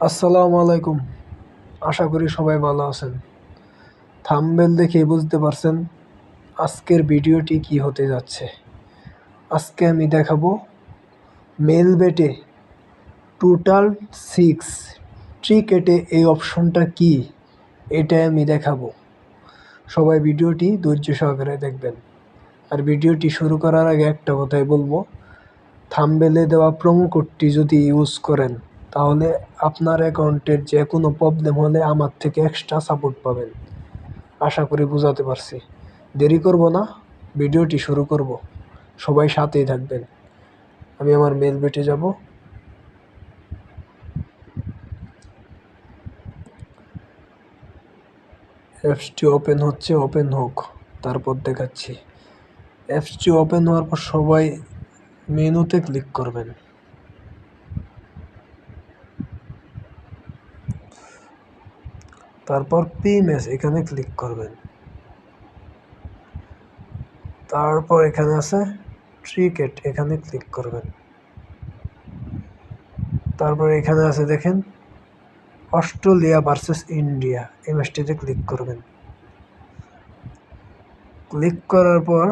আসসালামু আলাইকুম। আশা করি সবাই ভালো আছেন। থাম্বেল দেখে বুঝতে পারছেন আজকের ভিডিওটি কি হতে যাচ্ছে। আজকে আমি দেখাবো মেল বেটে টোটাল সিক্স ট্রিকেটে এই অপশনটা কি এটা আমি দেখাবো। সবাই ভিডিওটি ধৈর্য সহকারে দেখবেন। আর ভিডিওটি শুরু করার আগে একটা কথাই বলব থাম্বেলে দেওয়া প্রোমো কোডটি যদি ইউজ করেন তাহলে আপনার অ্যাকাউন্টের যে কোনো প্রবলেম হলে আমার থেকে এক্সট্রা সাপোর্ট পাবেন। আশা করি বোঝাতে পারছি। দেরি করব না, ভিডিওটি শুরু করব। সবাই সাথেই থাকবেন। আমি আমার মেল বেটে যাব। অ্যাপসটি ওপেন হচ্ছে ওপেন হোক, তারপর দেখাচ্ছি। অ্যাপসটি ওপেন হওয়ার পর সবাই মেনুতে ক্লিক করবেন। তারপর পিএমএস এখানে ক্লিক করবেন। তারপর এখানে আছে ক্রিকেট এখানে ক্লিক করবেন। তারপর এখানে আছে দেখেন অস্ট্রেলিয়া ভার্সেস ইন্ডিয়া এই ম্যাচটিতে ক্লিক করবেন। ক্লিক করার পর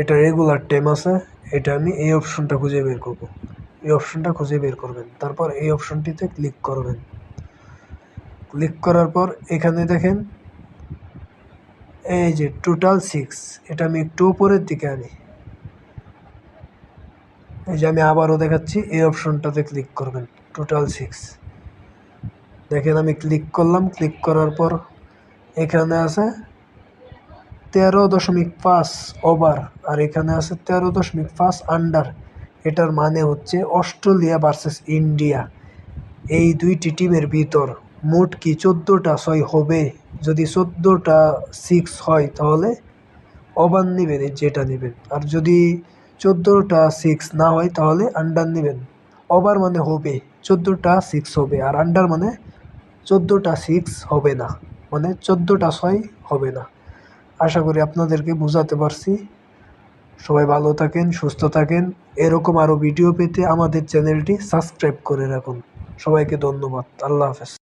এটা রেগুলার টাইম আছে, এটা আমি এই অপশনটা খুঁজে বের করব। এই অপশনটা খুঁজে বের করবেন, তারপর এই অপশনটিতে ক্লিক করবেন। ক্লিক করার পর এখানে দেখেন, এই যে টোটাল সিক্স এটা আমি একটু উপরের দিকে আনি। এই যে আমি আবারও দেখাচ্ছি, এই অপশনটাতে ক্লিক করবেন টোটাল সিক্স দেখেন আমি ক্লিক করলাম ক্লিক করার পর এখানে আছে তেরো দশমিক পাঁচ ওভার আর এখানে আছে তেরো দশমিক পাঁচ আন্ডার এটার মানে হচ্ছে অস্ট্রেলিয়া ভার্সেস ইন্ডিয়া। এই দুইটি টিমের ভিতর। মোট কি চোদ্দোটা ছয় হবে? যদি চোদ্দোটা সিক্স হয় তাহলে ওভার নেবেন যেটা নেবেন। আর যদি চোদ্দোটা সিক্স না হয় তাহলে আন্ডার নেবেন। ওভার মানে হবে চোদ্দোটা সিক্স হবে, আর আন্ডার মানে চোদ্দোটা সিক্স হবে না। মানে চোদ্দোটা ছয় হবে না। আশা করি আপনাদেরকে বোঝাতে পারছি। সবাই ভালো থাকেন, সুস্থ থাকেন। এরকম আরও ভিডিও পেতে আমাদের চ্যানেলটি সাবস্ক্রাইব করে রাখুন। সবাইকে ধন্যবাদ। আল্লাহ হাফেজ।